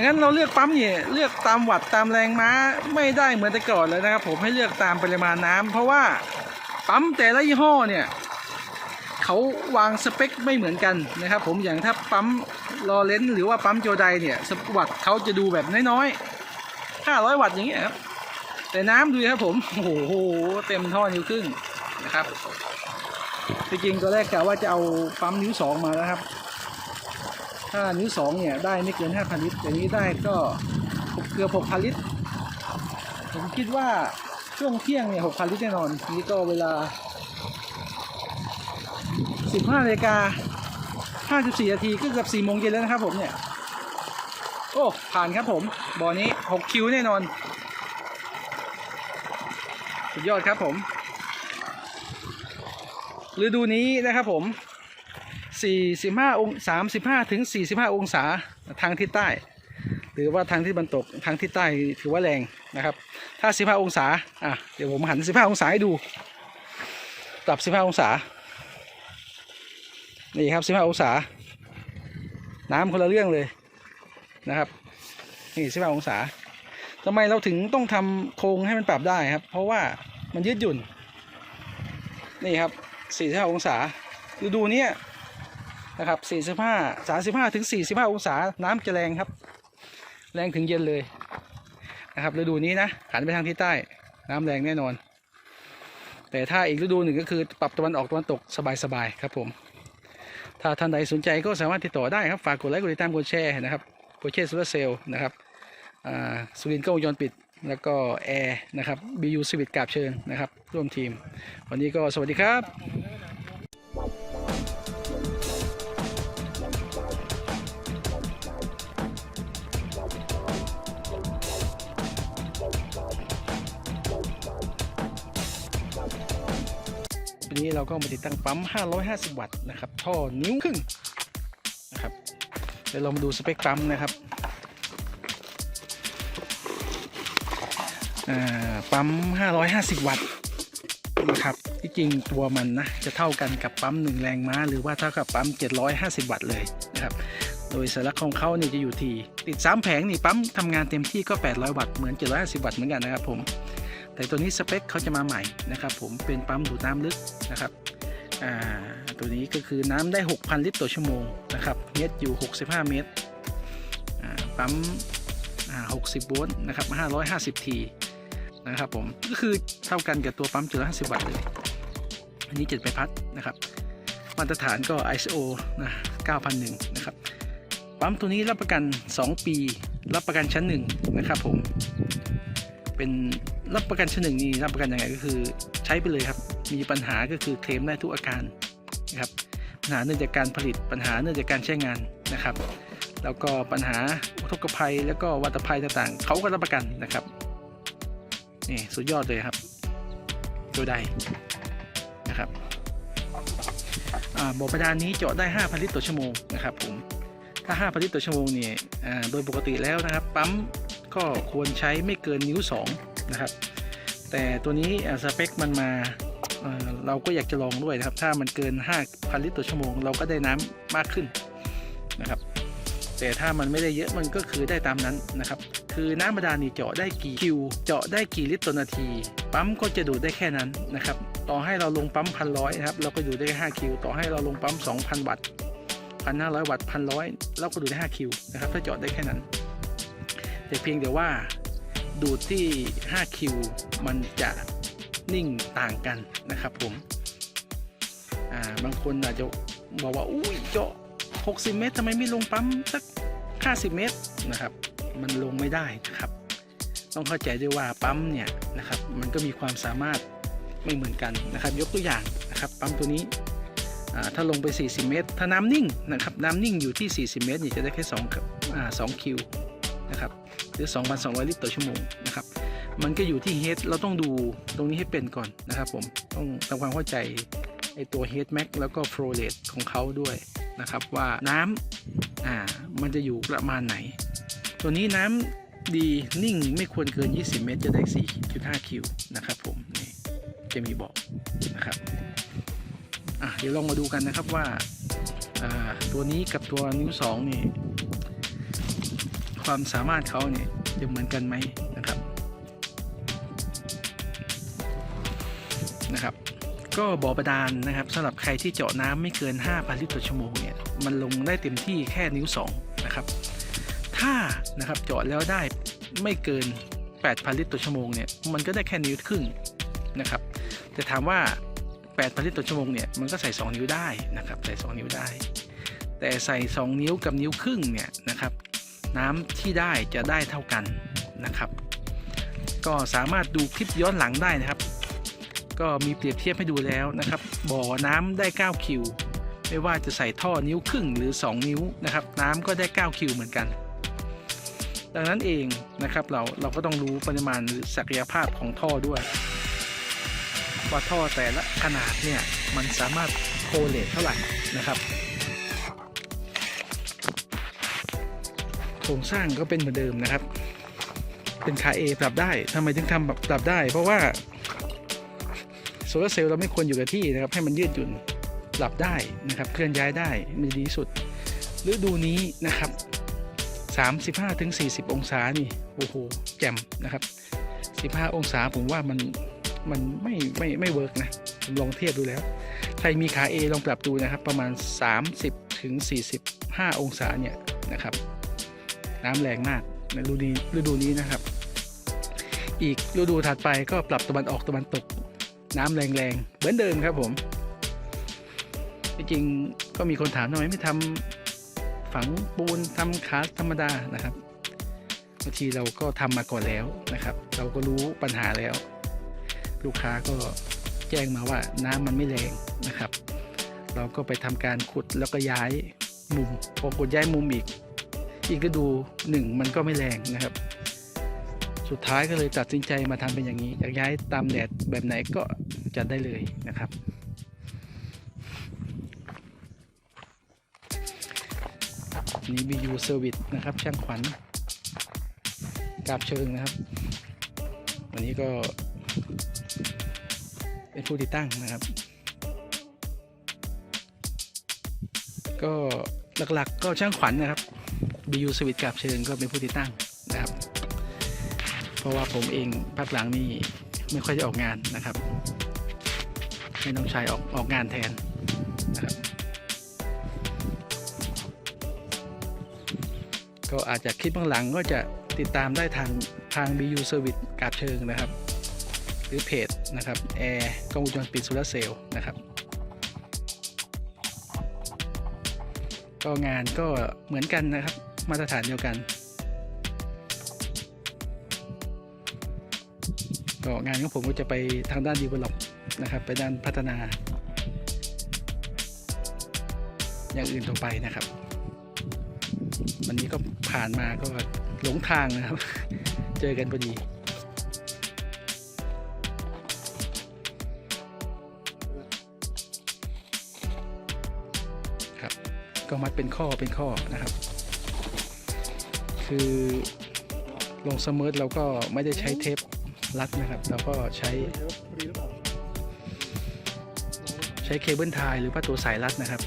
งั้นเราเลือกปั๊มเนี่ยเลือกตามวัตต์ตามแรงม้าไม่ได้เหมือนแต่ก่อนเลยนะครับ ผมให้เลือกตามปริมาณน้ำเพราะว่าปั๊มแต่ละยี่ห้อเนี่ยเขาวางสเปคไม่เหมือนกันนะครับ ผมอย่างถ้าปั๊มลอเลนหรือว่าปั๊มโจไดเนี่ยสวัตเขาจะดูแบบน้อยๆ500 วัตต์อย่างเงี้ยครับแต่น้ำดูครับผมโอ้โหเต็มท่อนิ้วครึ่งนะครับจริงๆตัวแรกกะว่าจะเอาปั๊มนิ้วสองมาแล้วครับ ถ้านิ้วสองเนี่ยได้ไม่เกิน 5,000 ลิตรอย่างนี้ได้ก็เกือบ6,000 ลิตร ผมคิดว่าช่วงเที่ยงเนี่ย6,000 ลิตรแน่นอนนี่ก็เวลา 15นาฬิกา54นาทีก็เกือบ4โมงเย็นแล้วนะครับผมเนี่ย โอ้ ผ่านครับผมบ่อนี้ 6 คิวแน่นอน สุดยอดครับผมฤดูนี้นะครับผม 45องศา35ถึง45 องศาทางทิศใต้ หรือว่าทางทิศตะวันตกทางทิศใต้ถือว่าแรงนะครับ ถ้า 15 องศาอะเดี๋ยวผมหัน 15 องศาให้ดูปรับ 15 องศา นี่ครับ 15 องศา น้ำคนละเรื่องเลยนะครับ นี่ 15 องศาทำไมเราถึงต้องทำโครงให้มันปรับได้ครับ เพราะว่ามันยืดหยุ่น นี่ครับ 45 องศา ฤดูเนี้ย นะครับ45 35ถึง45 องศา น้ำจะแรงครับ แรงถึงเย็นเลยนะครับฤดูนี้นะหันไปทางทิศใต้ น้ำแรงแน่นอน แต่ถ้าอีกฤดูหนึ่งก็คือปรับตะวันออกตะวันตกสบายๆครับผม ถ้าท่านใดสนใจก็สามารถติดต่อได้ครับ ฝากกดไลค์กดติดตามกดแชร์นะครับโปรเช่โซลาเซลล์นะครับสุรินทร์ก็วงจรปิดแล้วก็แอร์นะครับ BU สวิตกาบเชิญนะครับ ร่วมทีม วันนี้ก็สวัสดีครับ เราก็มาติดตั้งปั๊ม 550 วัตต์นะครับ ท่อนิ้วครึ่งนะครับเดี๋ยวเรามาดูสเปคปั๊มนะครับอ่าปั๊ม 550 วัตต์นะครับที่จริงตัวมันนะจะเท่ากันกับปั๊ม 1 แรงม้า หรือว่าเท่ากับปั๊ม 750 วัตต์เลยนะครับโดยสัญลักของเขาเนี่ยจะอยู่ที่ติด 3 แผงนี่ปั๊มทำงานเต็มที่ก็ 800 วัตต์เหมือน 750 วัตต์เหมือนกันนะครับผม แต่ตัวนี้สเปคเขาจะมาใหม่นะครับผมเป็นปั๊มดูดน้ำลึกนะครับตัวนี้ก็คือน้ำได้ 6,000 ลิตรต่อชั่วโมงนะครับเมตรอยู่ 65 เมตรปั๊ม60 โวลต์นะครับ550 ที นะครับผม ก็คือเท่ากันกับตัวปั๊ม750 วัตต์เลย อันนี้7ใบพัดนะครับ มาตรฐานก็ ISO นะ9001 นะครับ ปั๊มตัวนี้รับประกัน 2 ปี รับประกันชั้น 1 นะครับผม เป็น รับประกันชั้นหนึ่งนี่รับประกันยังไงก็คือใช้ไปเลยครับ มีปัญหาก็คือเคลมได้ทุกอาการนะครับปัญหาเนื่องจากการผลิตปัญหาเนื่องจากการใช้งานนะครับ แล้วก็ปัญหาอุทกภัยแล้วก็วัตภัยต่างๆ เขาก็รับประกันนะครับนี่สุดยอดเลยครับตัวใดนะครับอ่าบ่อบาดาลนี้เจาะได้ 5,000 ลิตรต่อชั่วโมงนะครับผมถ้า 5,000 ลิตรต่อชั่วโมงเนี่ยโดยปกติแล้วนะครับ ปั๊มก็ควรใช้ไม่เกินนิ้ว 2 นะครับ แต่ตัวนี้สเปคมันมาเเราก็อยากจะลองด้วยนะครับ ถ้ามันเกิน 5,000 ลิตรต่อชั่วโมง เราก็ได้น้ำมากขึ้นนะครับ แต่ถ้ามันไม่ได้เยอะมันก็คือได้ตามนั้นนะครับ คือน้ำบาดาลนี่เจาะได้กี่คิว เจาะได้กี่ลิตรต่อนาที ปั๊มก็จะดูดได้แค่นั้นนะครับ ต่อให้เราลงปั๊มพันร้อยนะครับ เราก็ดูดได้แค่5คิว ต่อให้เราลงปั๊ม 2,000 วัตต์1,500วัตต์พันร้อยเราก็ดูดได้5คิวนะครับ ถ้าเจาะได้แค่นั้น แต่เพียงแต่ว่า ดูดที่ 5 คิว มันจะนิ่งต่างกันนะครับผม อ่า บางคนอาจจะบอกว่า อุ้ยเจาะ 60 เมตรทำไมไม่ลงปั๊มสัก 50 เมตรนะครับ มันลงไม่ได้นะครับ ต้องเข้าใจด้วยว่าปั๊มเนี่ยนะครับ มันก็มีความสามารถไม่เหมือนกันนะครับ ยกตัวอย่างนะครับ ปั๊มตัวนี้อ่าถ้าลงไป 40 เมตร ถ้าน้ำนิ่งนะครับ น้ำนิ่งอยู่ที่ 40 เมตรนี่จะได้แค่2อ่า2คิว นะครับหรือ 2,200 ลิตรต่อชั่วโมงนะครับมันก็อยู่ที่เฮดเราต้องดูตรงนี้ให้เป็นก่อนนะครับผมต้องทำความเข้าใจไอตัวเฮดแม็กแล้วก็โฟลเรตของเขาด้วยนะครับว่าน้ำอ่ามันจะอยู่ประมาณไหน ตัวนี้น้ำดีนิ่งไม่ควรเกิน 20 เมตร จะได้ 4.5 คิวนะครับผมนี่จะมีบอกนะครับอะเดี๋ยวลองมาดูกันนะครับว่าอ่าตัวนี้กับตัวนิ้ว2นี่ ความสามารถเขาเนี่ยจะเหมือนกันไหมนะครับนะครับ ก็บ่อบาดาลนะครับสำหรับใครที่เจาะน้ำไม่เกิน 5,000 ลิตรต่อชั่วโมงเนี่ยมันลงได้เต็มที่แค่นิ้ว 2 นะครับ ถ้านะครับเจาะแล้วได้ไม่เกิน 8,000 ลิตรต่อชั่วโมงเนี่ยมันก็ได้แค่นิ้วครึ่งนะครับแต่ถามว่า 8,000 ลิตรต่อชั่วโมงเนี่ยมันก็ใส่ 2 นิ้วได้นะครับใส่ 2 นิ้วได้ แต่ใส่ 2 นิ้วกับนิ้วครึ่งเนี่ยนะครับ น้ำที่ได้จะได้เท่ากันนะครับ ก็สามารถดูคลิปย้อนหลังได้นะครับ ก็มีเปรียบเทียบให้ดูแล้วนะครับ บ่อน้ำได้ 9 คิว ไม่ว่าจะใส่ท่อนิ้วครึ่งหรือ 2 นิ้วนะครับ น้ำก็ได้ 9 คิวเหมือนกัน ดังนั้นเองนะครับเราเราก็ต้องรู้ปริมาณหรือศักยภาพของท่อด้วย ว่าท่อแต่ละขนาดเนี่ยมันสามารถโคเลตเท่าไหร่นะครับ โครงสร้างก็เป็นเหมือนเดิมนะครับ เป็นขา A ปรับได้ทำไมถึงทำแบบปรับได้ เพราะว่าโซลาร์เซลล์เราไม่ควรอยู่กับที่นะครับ ให้มันยืดหยุ่นปรับได้นะครับ เคลื่อนย้ายได้มันดีสุดฤดูนี้นะครับ 35ถึง40 องศานี่โอ้โหแจ่มนะครับ 15 องศาผมว่ามันมันไม่ไม่ไม่เวิร์กนะผมลองเทียบดูแล้ว ใครมีขา A ลองปรับดูนะครับ ประมาณ 30ถึง45 องศาเนี่ยนะครับ น้ำแรงมากในฤดูนี้ฤดูนี้นะครับ อีกฤดูถัดไปก็ปรับตะวันออกตะวันตก น้ำแรงๆเหมือนเดิมครับผมจริงก็มีคนถามทำไมไม่ทำฝังปูนทำขาสธรรมดานะครับบางทีเราก็ทำมาก่อนแล้วนะครับ เราก็รู้ปัญหาแล้ว ลูกค้าก็แจ้งมาว่าน้ำมันไม่แรงนะครับ เราก็ไปทำการขุดแล้วก็ย้ายมุมพอกดย้ายมุมอีก อีกฤดูหนึ่งมันก็ไม่แรงนะครับ สุดท้ายก็เลยตัดสินใจมาทำเป็นอย่างนี้ อยากย้ายตามแดดแบบไหนก็จัดได้เลยนะครับ นี่ BU Service นะครับ ช่างขวัญกาบเชิงนะครับ วันนี้ก็เป็นผู้ติดตั้งนะครับ ก็หลักๆก็ช่างขวัญนะครับ BU สวิตกาบเชิญก็เป็นผู้ติดตั้งนะครับ เพราะว่าผมเองภาคหลังนี่ไม่ค่อยได้ออกงานนะครับ ให้น้องชายออกออกงานแทนนะครับ ก็อาจจะคลิปเบื้องหลังก็จะติดตามได้ทางทาง BU Service กาบเชิงนะครับ หรือเพจนะครับแอร์กล้องวงจรปิดโซลาร์เซลล์นะครับก็งานก็เหมือนกันนะครับ มาตรฐานเดียวกันก็งานของผมก็จะไปทางด้าน develop นะครับ ไปด้านพัฒนา อย่างอื่นต่อไปนะครับ วันนี้ก็ผ่านมาก็หลงทางนะครับ เจอกันพอดีครับ ก็มัดเป็นข้อเป็นข้อนะครับ คือลงสมิร์ทเราก็ไม่ได้ใช้เทปรัดนะครับ เราก็ใช้ ใช้เคเบิลไทยหรือว่าตัวสายรัดนะครับ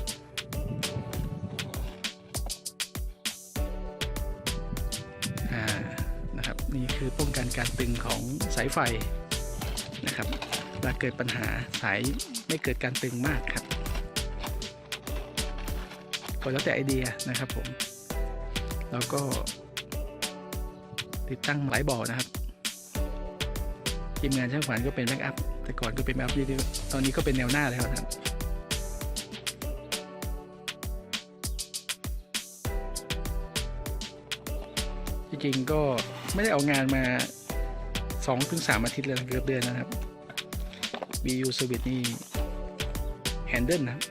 อ่านะครับ นี่คือป้องกันการตึงของสายไฟนะครับเวลาเกิดปัญหาสายไม่เกิดการตึงมากครับก็แล้วแต่ไอเดียนะครับผม แล้วก็ ติดตั้งหลายบ่อนะครับทีมงานช่างฝันก็เป็นแบ็กอัพแต่ก่อนก็เป็นแบ็กอัพดีๆตอนนี้ก็เป็นแนวหน้าแล้วครับจริงๆก็ไม่ได้เอางานมา2-3ถึงอาทิตย์เลยเกือบเดือนนะครับ BU Service นี่แฮนเดิลนะครับ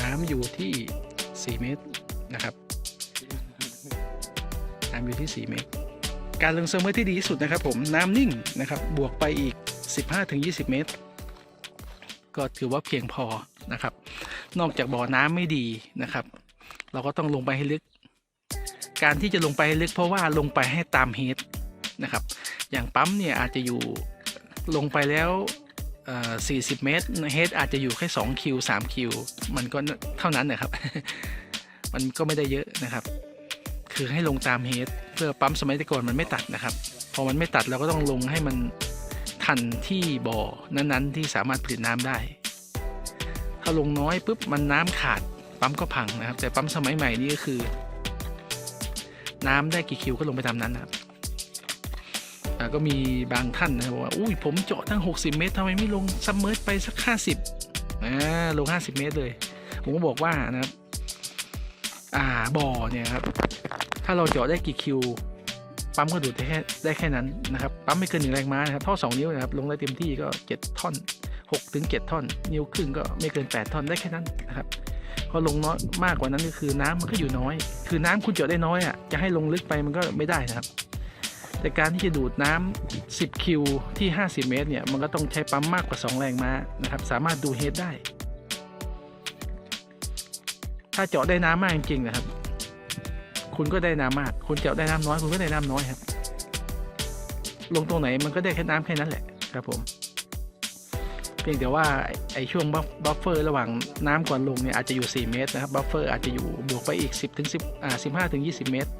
น้ำอยู่ที่ 4 เมตรนะครับ น้ำอยู่ที่ 4 เมตร การลงเสมอที่ดีที่สุดนะครับผมน้ำนิ่งนะครับบวกไปอีก 15-20 เมตร ก็ถือว่าเพียงพอนะครับ นอกจากบ่อน้ำไม่ดีนะครับ เราก็ต้องลงไปให้ลึก การที่จะลงไปให้ลึกเพราะว่าลงไปให้ตามเฮดนะครับ อย่างปั๊มเนี่ยอาจจะอยู่ลงไปแล้ว40 เมตรเฮดอาจจะอยู่แค่2คิว3คิวมันก็เท่านั้นนะครับ มันก็ไม่ได้เยอะนะครับ คือให้ลงตามเฮดเพื่อปั๊มสมัยแต่ก่อนมันไม่ตัดนะครับ พอมันไม่ตัดเราก็ต้องลงให้มันทันที่บ่อนั้นๆ ที่สามารถผลิตน้ำได้ ถ้าลงน้อยปุ๊บมันน้ำขาดปั๊มก็พังนะครับ แต่ปั๊มสมัยใหม่นี่ก็คือ น้ำได้กี่คิวก็ลงไปตามนั้นนะครับก็มีบางท่านนะบอกว่าอุ้ยผมเจาะตั้ง 60 เมตรทำไมไม่ลงซับเมอร์ไปสัก 50อ่าลง 50 เมตรเลย ผมก็บอกว่านะครับ อ่าบ่อเนี่ยครับ ถ้าเราเจาะได้กี่คิว ปั๊มก็ดูดได้แค่ได้แค่นั้นนะครับ ปั๊มไม่เกินหนึ่งแรงม้านะครับ ท่อ 2 นิ้วนะครับ ลงได้เต็มที่ก็ 7 ท่อน6ถึง7ท่อน นิ้วครึ่งก็ไม่เกิน 8 ท่อนได้แค่นั้นนะครับ พอลงน้อยมากกว่านั้นก็คือน้ำมันก็อยู่น้อย คือน้ำคุณเจาะได้น้อยอะ จะให้ลงลึกไปมันก็ไม่ได้นะครับ แต่การที่จะดูดน้ำ10 คิวที่ 50 เมตรเนี่ย มันก็ต้องใช้ปั๊มมากกว่า 2 แรงม้านะครับ สามารถดูเฮดได้ ถ้าเจาะได้น้ำมากจริงๆนะครับ คุณก็ได้น้ำมาก คุณเจาะได้น้ำน้อย คุณก็ได้น้ำน้อยครับ ลงตรงไหนมันก็ได้แค่น้ำแค่นั้นแหละครับผม เพียงแต่ว่าไอ้ช่วงบัฟเฟอร์ระหว่างน้ำก่อนลงเนี่ยอาจจะอยู่ 4 เมตรนะครับบัฟเฟอร์อาจจะอยู่บวกไปอีก 10ถึง10อ่า15ถึง20 เมตร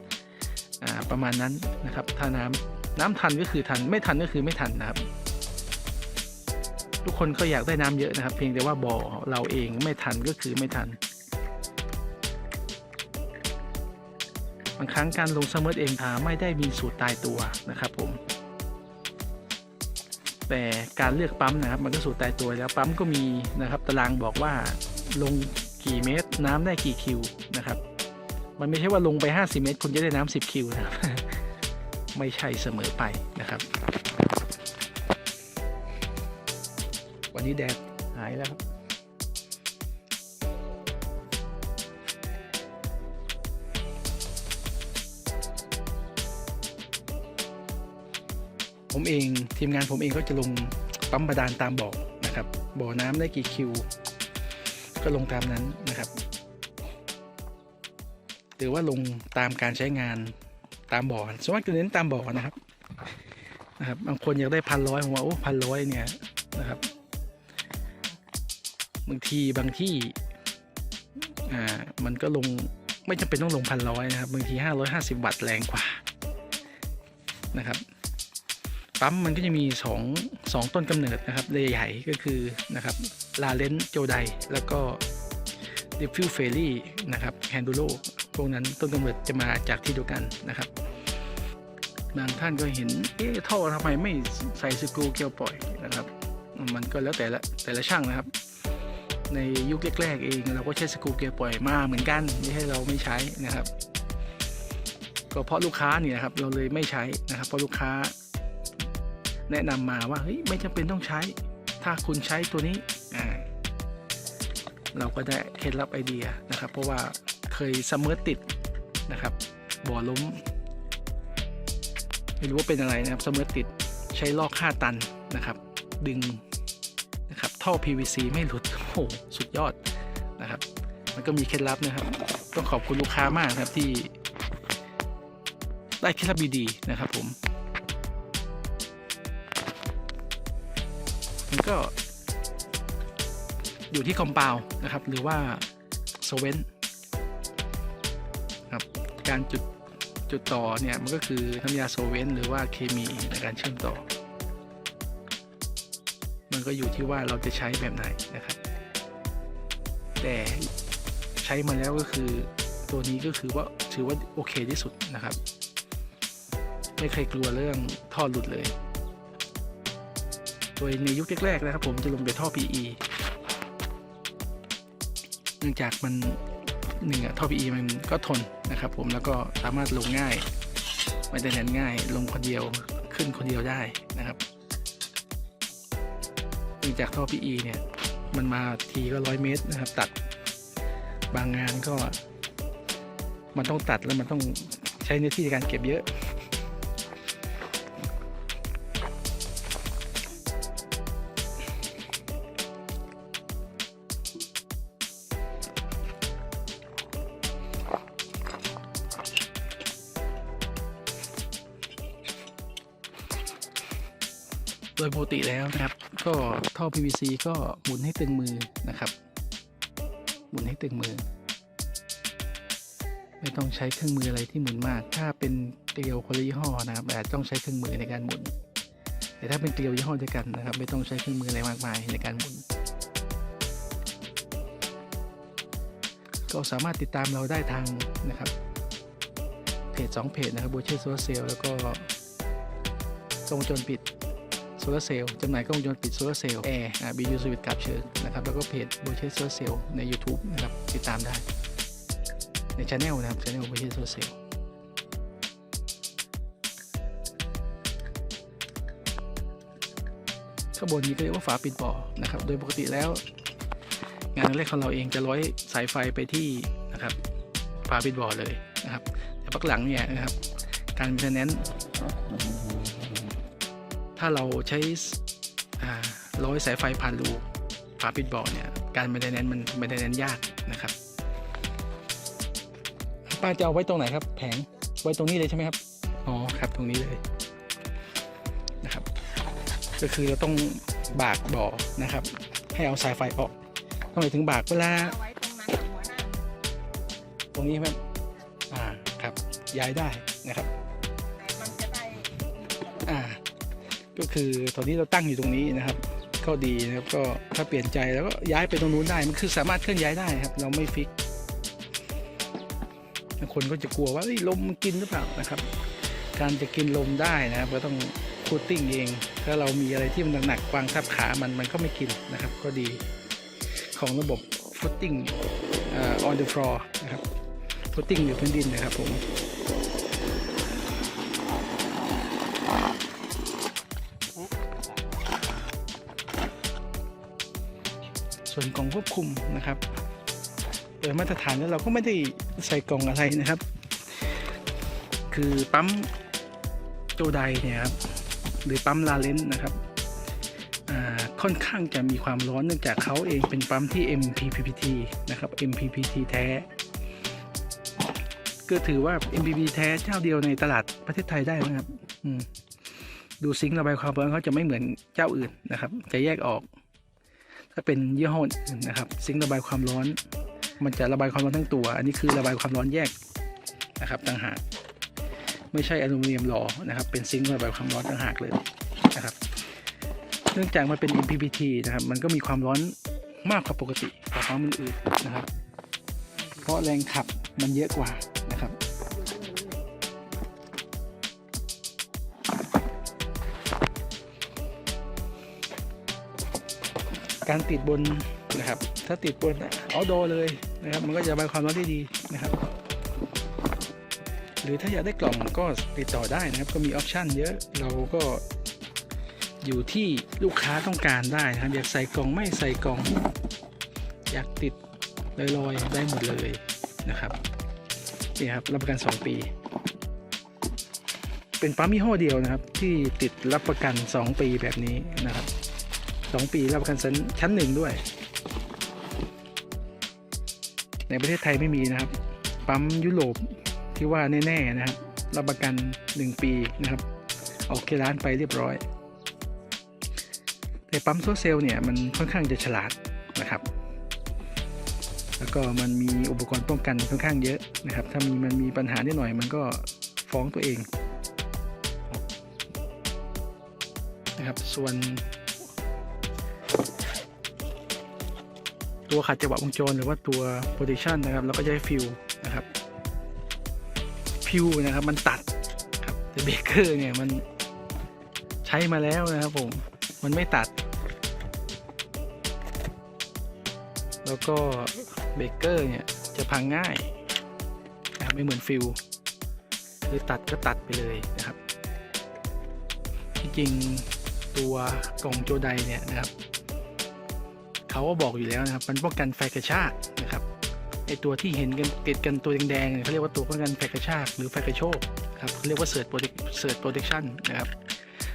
อ่าประมาณนั้นนะครับ ถ้าน้ำน้ำทันก็คือทันไม่ทันก็คือไม่ทันนะครับทุกคนก็อยากได้น้ำเยอะนะครับ เพียงแต่ว่าบ่อเราเองไม่ทันก็คือไม่ทันางครั้งการลงซัมเมอร์เองอาไม่ได้มีสูตรตายตัวนะครับผม แต่การเลือกปั๊มนะครับ มันก็สูตรตายตัวแล้วปั๊มก็มีนะครับ ตารางบอกว่าลงกี่เมตร น้ำได้กี่คิวนะครับ มันไม่ใช่ว่าลงไป 50 เมตร คุณจะได้น้ำ10 คิวนะครับ ไม่ใช่เสมอไปนะครับ วันนี้แดดหายแล้วครับ ผมเอง ทีมงานผมเองก็จะลงปั๊มบาดาลตามบ่อนะครับ บ่อน้ำได้กี่คิว ก็ลงตามนั้นนะครับ หรือว่าลงตามการใช้งานตามบ่อส่วนมากจะเน้นตามบ่อนะครับนะครับ บางคนอยากได้พันร้อยผมว่าโอ้พันร้อยเนี่ยนะครับบางทีบางที่อ่ามันก็ลงไม่จำเป็นต้องลงพันร้อยนะครับบางทีห้าร้อยห้าสิบวัตต์แรงกว่านะครับ ปั๊มมันก็จะมี2 2ต้นกำเนิดนะครับเลใหญ่ก็คือนะครับลาเลนโจไดแล้วก็ดิฟิวเฟรี่นะครับแฮนดูโลพวกนั้นต้นกำเนิดจะมาจากที่เดียวกันนะครับ บางท่านก็เห็นเอ๊ะท่อทำไมไม่ใส่สกรูเกลียวปล่อยนะครับ มันก็แล้วแต่ละแต่ละช่างนะครับ ในยุคแรกๆเองเราก็ใช้สกรูเกลียวปล่อยมาเหมือนกันไม่ใช่เราไม่ใช้นะครับก็เพราะลูกค้านี่ยครับเราเลยไม่ใช้นะครับเพราะลูกค้า แนะนำมาว่าเฮ้ยไม่จำเป็นต้องใช้ ถ้าคุณใช้ตัวนี้อ่าเราก็ได้เคล็ดลับไอเดียนะครับ เพราะว่าเคยซัมอติดนะครับบ่อล้มไม่รู้ว่าเป็นอะไรนะครับซัมอติดใช้ลอก 5 ตันนะครับ ดึงนะครับท่อ PVC ไม่หลุดโอ้โหสุดยอดนะครับ มันก็มีเคล็ดลับนะครับ ต้องขอบคุณลูกค้ามากนะครับที่ได้เคล็ดลับดีๆนะครับผม มันก็ อยู่ที่คอมเปลนะครับ หรือว่าโซเวนครับการจุดจุดต่อเนี่ย มันก็คือน้ำยาโซเวนหรือว่าเคมีในการเชื่อมต่อ มันก็อยู่ที่ว่าเราจะใช้แบบไหนนะครับ แต่ใช้มาแล้วก็คือตัวนี้ก็คือว่าถือว่าโอเคที่สุดนะครับ ไม่เคยกลัวเรื่องท่อหลุดเลย โดยในยุคแรกๆนะครับผมจะลงไปท่อ PE เนื่องจากมันหนึ่งอะท่อ PE มันก็ทนนะครับผมแล้วก็สามารถลงง่ายไม่ได้แน่นง่าย ลงคนเดียวขึ้นคนเดียวได้นะครับเนื่องจากท่อ PE เนี่ยมันมาทีก็ร้อยเมตรนะครับ ตัดบางงานก็ มันต้องตัดแล้วมันต้องใช้เนื้อที่ในการเก็บเยอะ ก็ท่อ PVC ก็หมุนให้ตึงมือนะครับ หมุนให้ตึงมือ ไม่ต้องใช้เครื่องมืออะไรที่หมุนมาก ถ้าเป็นเกลียวคนละยี่ห้อนะครับอาจต้องใช้เครื่องมือในการหมุน แต่ถ้าเป็นเกลียวยี่ห้อเดียวกันนะครับ ไม่ต้องใช้เครื่องมืออะไรมากมายในการหมุน ก็สามารถติดตามเราได้ทางนะครับเพจ2เพจนะครับโบเช่โซเซลแล้วก็กล้องจรปิด โซลาเซลล์จำหน่ายกล้องวงจรปิดโซลาเซลล์แอร์บียูสวิตกับเชิญนะครับแล้วก็เพจโบเช่โซลาเซลล์ใน YouTube นะครับติดตามได้ ในช anel นะครับช anel โบเช่โซลาเซลข้างบนนี้ก็เรียกว่าฝาปิดบ่อนะครับโดยปกติแล้ว งานแรกของเราเองจะร้อยสายไฟไปที่นะครับฝาปิดบ่อเลยนะครับแต่พักหลังเนี่ยนะครับการ m ม i เ t น n ถ้าเราใช้อ่าร้อยสายไฟผ่านรูฝาปิดบ่อเนี่ยการ m ม i เ t น n มัน m ม i เ t น n ยากนะครับป้าจะเอาไว้ตรงไหนครับ แผงไว้ตรงนี้เลยใช่ไหมครับอ๋อครับตรงนี้เลยนะครับ ก็คือเราต้องบากบ่อนะครับ ให้เอาสายไฟออกต้องไปถึงบากเวลาเอาไว้ตรงนั้นกับหัวหน้าตรงนี้ไหมอ่าครับย้ายได้นะครับ ก็คือตอนนี้เราตั้งอยู่ตรงนี้นะครับก็ดีนะครับก็ถ้าเปลี่ยนใจแล้วก็ย้ายไปตรงนู้นได้มันคือสามารถเคลื่อนย้ายได้ครับ เราไม่ฟิกคนก็จะกลัวว่าลมกินหรือเปล่านะครับ การจะกินลมได้นะครับก็ต้องคูตติ้งเองถ้าเรามีอะไรที่มันหนักๆวางทับขามันมันก็ไม่กินนะครับ ก็ดีของระบบฟุตติ้งอ่า on the floor นะครับฟุตติ้งอยู่พื้นดินนะครับผม ส่วนกล่องควบคุมนะครับโดยมาตรฐานแล้วเราก็ไม่ได้ใส่กล่องอะไรนะครับ คือปั๊มโจไดเนี่ยครับหรือปั๊มลาเลนนะครับค่อนข้างจะมีความร้อนเนื่องจากเขาเองเป็นปั๊มที่ MPPT นะครับ MPPT แท้ ก็ถือว่า MPPT แท้เจ้าเดียวในตลาดประเทศไทยได้นะครับดูซิงค์ระบายความร้อนเขาจะไม่เหมือนเจ้าอื่นนะครับ จะแยกออก ถ้าเป็นยี่ห้ออื่นนะครับ ซิงค์ระบายความร้อน มันจะระบายความร้อนทั้งตัว อันนี้คือระบายความร้อนแยกนะครับต่างหากไม่ใช่อลูมิเนียมหล่อนะครับ เป็นซิงค์ระบายความร้อนต่างหากเลยนะครับ เนื่องจากมันเป็น MPPT นะครับ มันก็มีความร้อนมากกว่าปกติกว่าปั๊มอื่นๆนะครับ เพราะแรงขับมันเยอะกว่า การติดบนนะครับ ถ้าติดบนเอาโดเลยนะครับ มันก็จะระบายความร้อนได้ดีนะครับ หรือถ้าอยากได้กล่องก็ติดต่อได้นะครับ ก็มีออปชันเยอะเราก็อยู่ที่ลูกค้าต้องการได้นะครับ อยากใส่กล่องไม่ใส่กล่อง อยากติดลอยๆได้หมดเลยนะครับนี่ครับรับประกัน 2 ปี เป็นปั๊มยี่ห้อเดียวนะครับ ที่ติดรับประกัน 2 ปีแบบนี้นะครับ สองปีรับประกันชั้นชั้นหนึ่งด้วย ในประเทศไทยไม่มีนะครับ ปั๊มยุโรปที่ว่าแน่ๆนะครับ รับประกัน 1 ปีนะครับ ออกเคร้านไปเรียบร้อย แต่ปั๊มโซลเซลล์เนี่ยมันค่อนข้างจะฉลาดนะครับ แล้วก็มันมีอุปกรณ์ป้องกันค่อนข้างเยอะนะครับ ถ้ามีมันมีปัญหานิดหน่อยมันก็ฟ้องตัวเองนะครับส่วน ตัวขัดจังหวะวงจรหรือว่าตัว protection นะครับเราก็จะใช้ฟิวนะครับฟิวนะครับมันตัดครับแต่เบเกอร์เนี่ยมันใช้มาแล้วนะครับผมมันไม่ตัด แล้วก็เบเกอร์เนี่ยจะพังง่ายนะครับไม่เหมือนฟิวคือตัดก็ตัดไปเลยนะครับที่จริงตัวกล่องโจไดเนี่ยนะครับ เขาก็บอกอยู่แล้วนะครับ มันป้องกันไฟกระชากนะครับไอตัวที่เห็นกันติดกันตัวแดงๆเขาเรียกว่าตัวป้องกันไฟกระชากหรือไฟกระโชกครับเขาเรียกว่าเสิร์ชโปรเสิร์ชโปรเทคชันนะครับ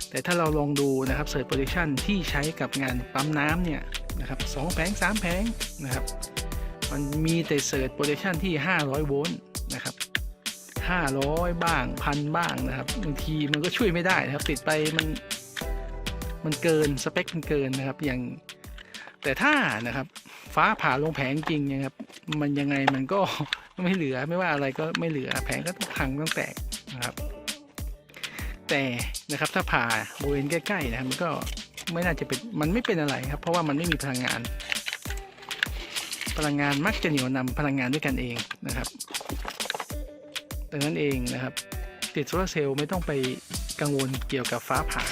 แต่ถ้าเราลองดูนะครับเสิร์ชโปรเทคชันที่ใช้กับงานปั๊มน้ำเนี่ยนะครับสองแผงสามแผงนะครับมันมีแต่เสิร์ชโปรเทคชันที่ 500 โวลต์นะครับ500 บ้างพันบ้างนะครับบางทีมันก็ช่วยไม่ได้นะครับ ติดไปมันมันเกินสเปคมันเกินนะครับ อย่าง แต่ถ้านะครับฟ้าผ่าลงแผงจริงนะครับ มันยังไงมันก็ไม่เหลือไม่ว่าอะไรก็ไม่เหลือแผงก็ต้องพังต้องแตกนะครับ แต่นะครับถ้าผ่าบริเวณใกล้ๆนะครับมันก็ไม่น่าจะเป็นมันไม่เป็นอะไรครับ เพราะว่ามันไม่มีพลังงาน พลังงานมักจะเหนี่ยวนำพลังงานด้วยกันเองนะครับดังนั้นเองนะครับ ติดโซลาเซลล์ไม่ต้องไปกังวลเกี่ยวกับฟ้าผ่า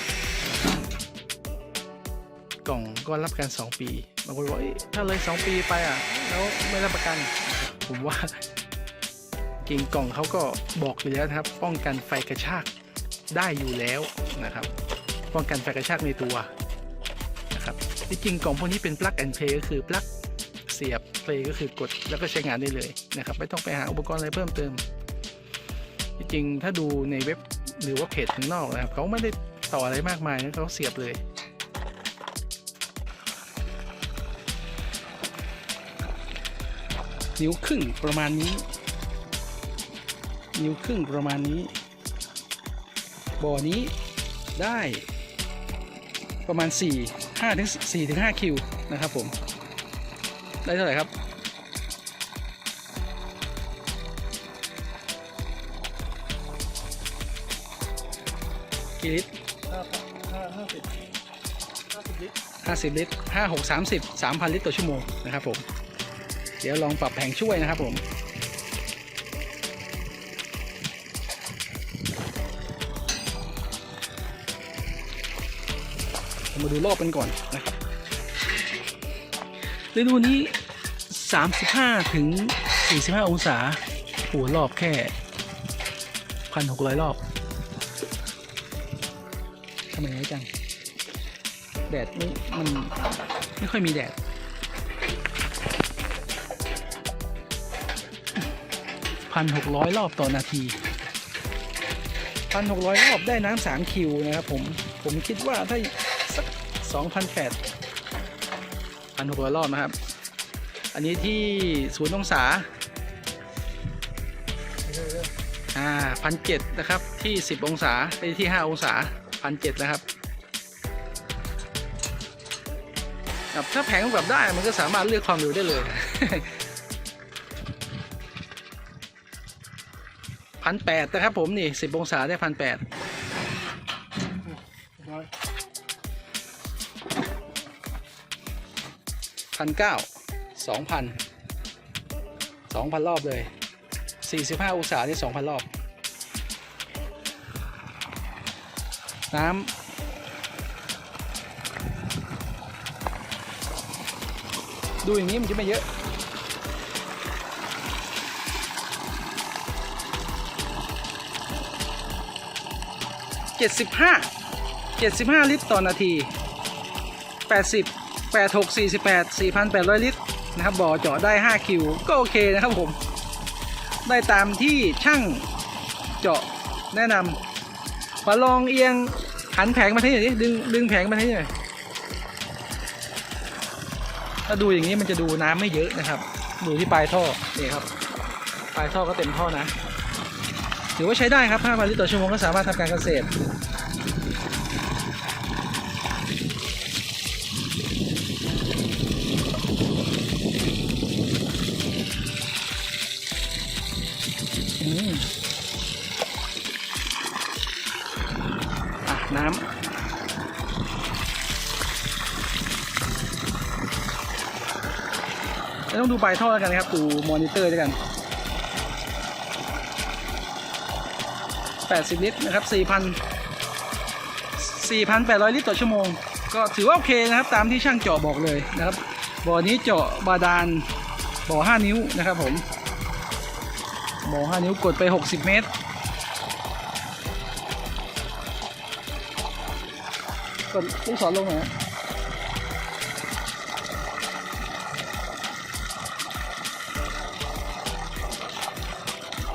กล่องก็รับประกัน 2 ปีบางคนบอกถ้าเลย 2 ปีไปอะแล้วไม่รับประกัน ผมว่าจริงกล่องเขาก็บอกอยู่แล้วนะครับ ป้องกันไฟกระชากได้อยู่แล้วนะครับ ป้องกันไฟกระชากในตัวนะครับที่จริงกล่องพวกนี้เป็น plug and play ก็คือ plug เสียบ play ก็คือกดแล้วก็ใช้งานได้เลยนะครับไม่ต้องไปหาอุปกรณ์อะไรเพิ่มเติมที่จริงถ้าดูในเว็บหรือว่าเพจข้างนอกนะครับเขาไม่ได้ต่ออะไรมากมายนะเขาเสียบเลย นิ้วครึ่งประมาณนี้ นิ้วครึ่งประมาณนี้ บ่อนี้ได้ประมาณ 4 5ถึง4ถึง5คิวนะครับผม ได้เท่าไหร่ครับ กี่ลิตรห้าสิบห้าสิบลิตร 50 ลิตร 5 6 30 3,000 ลิตรต่อชั่วโมงนะครับผม ดี๋ยวลองปรับแผงช่วยนะครับผมมาดูรอบกันก่อนนะครับฤดูนี้ 35 ถึง 45 องศาโหัวรอบแค่ 1,600 รอบทำไมน้อยจัง แดดไม่มัน ไม่ค่อยมีแดด พันหกร้อยรอบต่อนาทีพันหกร้อยรอบได้น้ำสามคิวนะครับผมผมคิดว่าถ้าสักสองพันแปดพันหกร้อยรอบนะครับ อันนี้ที่ศูนย์องศาอ่าพันเจ็ดนะครับที่สิบองศาไปที่ห้าองศาพันเจ็ดนะครับครับถ้าแผงแบบได้มันก็สามารถเลือกความเร็วได้เลย พันแปดนะครับผมนี่สิบองศาได้พันแปดพันเก้าสองพันสองพันรอบเลยสี่สิบห้าองศานี่สองพันรอบ น้ำดูอย่างนี้มันจะไม่เยอะ เจ็ดสิบห้าเจ็ดสิบห้าลิตรต่อนาทีแปดสิบแปดหกสี่สิบแปดสี่พันแปดร้อยลิตรนะครับบ่อเจาะได้ห้าคิว ก็โอเคนะครับผม ได้ตามที่ช่างเจาะแนะนำมาลองเอียงหันแผงมาที่ไหนดิดึงดึงแผงมาที่ไหนอยถ้าดูอย่างนี้มันจะดูน้ำไม่เยอะนะครับ ดูที่ปลายท่อนี่ครับ ปลายท่อก็เต็มท่อนะ ถือว่าใช้ได้ครับ 5,000 ลิตรต่อชั่วโมงก็สามารถทำการเกษตรอะน้ำต้องดูปลายท่อแล้วกันนะครับ ดูมอนิเตอร์ด้วยกัน 80 ลิตรนะครับ 4,000 4,800 ลิตรต่อชั่วโมง ก็ถือว่าโอเคนะครับ ตามที่ช่างเจาะบอกเลยนะครับ บ่อนี้เจาะบาดาล บ่อ 5 นิ้วนะครับผม บ่อ 5 นิ้วกดไป 60 เมตร กดลูกศรลงหน่อย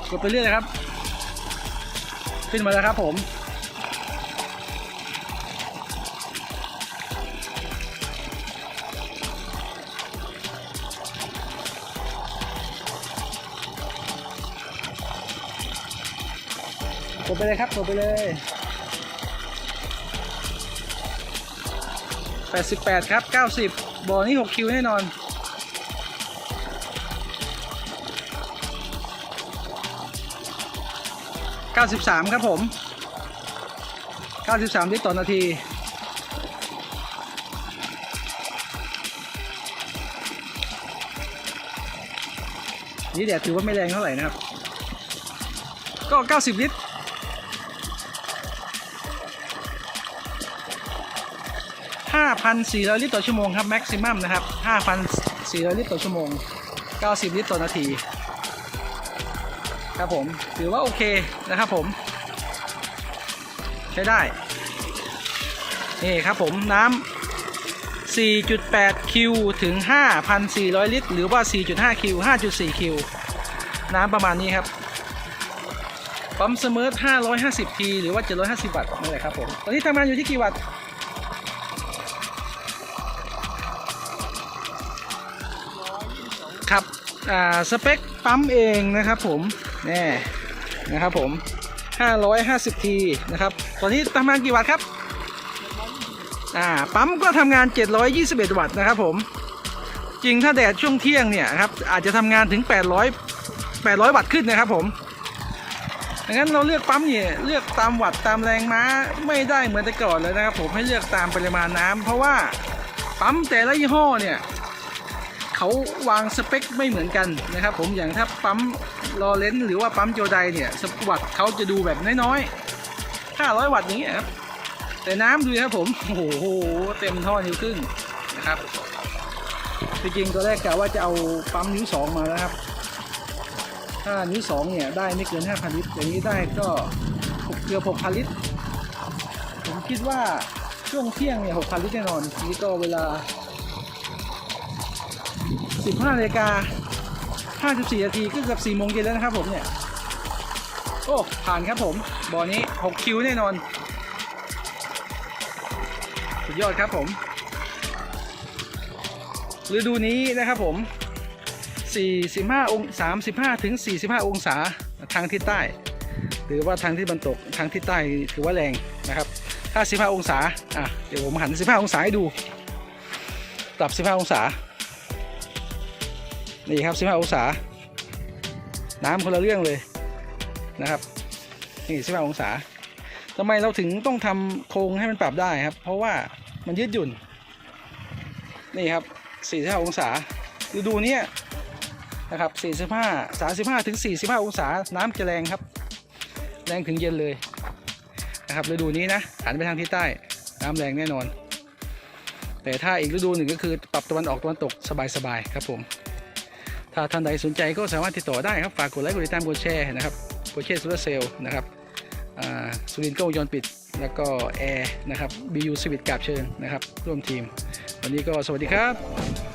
กดไปเรื่อยเลยครับ ขึ้นมาแล้วครับผม กดไปเลยครับกดไปเลย88 ครับ 90บ่อนี้ 6 คิวแน่นอน 93 ครับผม 93 ลิตรต่อนาทีนี่แดดถือว่าไม่แรงเท่าไหร่นะครับ ก็ 90 ลิตร 5,400 ลิตรต่อชั่วโมงครับ แม็กซิมัมนะครับ 5,400 ลิตรต่อชั่วโมง 90 ลิตรต่อนาที ครับผมถือว่าโอเคนะครับผม ใช้ได้ นี่ครับผมน้ำ 4.8 คิวถึง 5,400 ลิตร หรือว่า 4.5 คิว 5.4 คิว น้ำประมาณนี้ครับปั๊มเสมอ550ทีหรือว่า 750 วัตต์นั่นแหละครับผม ตอนนี้ทำงานอยู่ที่กี่วัตต์ สเปคปั๊มเองนะครับผมแน่นะครับผม 550ทีนะครับตอนนี้ทำงานกี่วัตต์ครับอ่าปั๊มก็ทำงาน 721 วัตต์นะครับผมจริงถ้าแดดช่วงเที่ยงเนี่ยครับอาจจะทำงานถึง 800 800 วัตต์ขึ้นนะครับผมดังนั้นเราเลือกปั๊มเนี่ยเลือกตามวัตต์ตามแรงม้าไม่ได้เหมือนแต่ก่อนเลยนะครับผมให้เลือกตามปริมาณน้ำเพราะว่าปั๊มแต่ละยี่ห้อเนี่ย เขาวางสเปคไม่เหมือนกันนะครับ ผมอย่างถ้าปั๊มลอเลนหรือว่าปั๊มโจไดเนี่ยสวัตต์เขาจะดูแบบน้อยๆ 500 วัตต์อย่างนี้ครับ แต่น้ำดูครับผมโอ้โหเต็มท่อนิ้วครึ่งนะครับจริงๆตัวแรกกะว่าจะเอาปั๊มนิ้วสองมาแล้วครับถ้านิ้วสองเนี่ยได้ไม่เกิน 5,000 ลิตรอย่างนี้ได้ก็เกือบ6,000 ลิตร ผมคิดว่าช่วงเที่ยงเนี่ย6,000 ลิตรแน่นอนนี่ก็เวลา 15นาฬิกา54นาทีก็เกือบ4โมงเย็นแล้วนะครับผมเนี่ย โอ้ ผ่านครับผม บ่อนี้ 6 คิวแน่นอน สุดยอดครับผมฤดูนี้นะครับผม 45 องศา35 ถึง 45 องศาทางทิศใต้ หรือว่าทางทิศตะวันตก ทางทิศใต้ถือว่าแรงนะครับ ถ้า 15 องศา อะ เดี๋ยวผมหัน 15 องศาให้ดู ปรับ 15 องศา นี่ครับ 15 องศา น้ำคนละเรื่องเลยนะครับ นี่ 15 องศาทำไมเราถึงต้องทำโครงให้มันปรับได้ครับ เพราะว่ามันยืดหยุ่น นี่ครับ 45 องศาฤดูเนี้ยนะครับ 45 35 ถึง 45 องศา น้ำจะแรงครับ แรงถึงเย็นเลยนะครับฤดูนี้นะหันไปทางทิศใต้น้ำแรงแน่นอน แต่ถ้าอีกฤดูหนึ่งก็คือปรับตะวันออกตะวันตกสบายๆครับผม ถ้าท่านใดสนใจก็สามารถติดต่อได้ครับ ฝากกดไลค์กดติดตามกดแชร์นะครับกดแชร์โซลาร์เซลล์นะครับสุรินทร์ก็วงจรปิด แล้วก็แอร์นะครับบียูสวิตกาบเชิญนะครับ ร่วมทีม วันนี้ก็สวัสดีครับ